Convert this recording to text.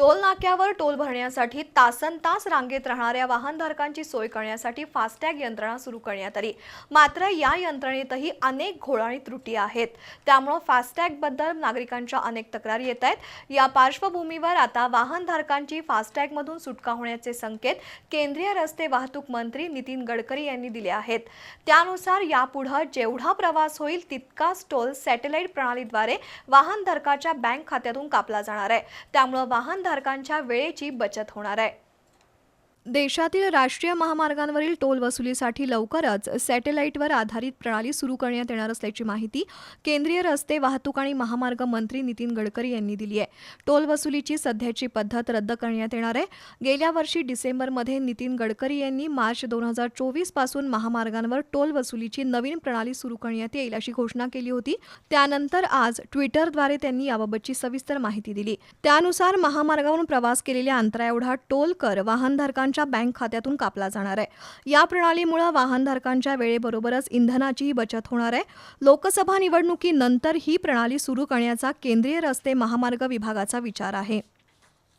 Toll नाक्यावर toll भरण्यासाठी तासन तास रांगेत राहणाऱ्या वाहनधारकांची सोय करण्यासाठी फास्टॅग यंत्रणा सुरू करण्यात आली. मात्र या यंत्रणेतही अनेक घोळ आणि त्रुटी आहेत. त्यामुळं फास्टॅगबद्दल नागरिकांच्या अनेक तक्रारी येत आहेत. या पार्श्वभूमीवर आता वाहनधारकांची फास्टॅगमधून सुटका होण्याचे संकेत केंद्रीय रस्ते वाहतूक मंत्री नितीन गडकरी यांनी दिले आहेत. त्यानुसार यापुढं जेवढा प्रवास होईल तितकाच टोल सॅटेलाईट प्रणालीद्वारे वाहनधारकाच्या बँक खात्यातून कापला जाणार आहे. त्यामुळं वाहनधारकांच्या वेळेची बचत होणार आहे. देशातील राष्ट्रीय महामार्गांवरील टोल वसुलीसाठी लवकरच सॅटेलाईटवर आधारित प्रणाली सुरू करण्यात येणार असल्याची माहिती केंद्रीय रस्ते वाहतूक आणि महामार्ग मंत्री नितीन गडकरी यांनी दिली आहे. टोल वसुलीची सध्याची पद्धत रद्द करण्यात येणार आहे. गेल्या वर्षी डिसेंबरमध्ये नितीन गडकरी यांनी मार्च दोन हजार चोवीसपासून महामार्गांवर टोल वसुलीची नवीन प्रणाली सुरू करण्यात येईल अशी घोषणा केली होती. त्यानंतर आज ट्विटरद्वारे त्यांनी याबाबतची सविस्तर माहिती दिली. त्यानुसार महामार्गावरून प्रवास केलेल्या अंतराएवढा टोल कर वाहनधारकांच्या बँक खात्यातून कापला जाणार आहे. या प्रणालीमुळे वाहनधारकांच्या वेळेबरोबरच इंधनाचीही बचत होणार आहे. लोकसभा निवडणुकीनंतर ही प्रणाली सुरू करण्याचा केंद्रीय रस्ते महामार्ग विभागाचा विचार आहे.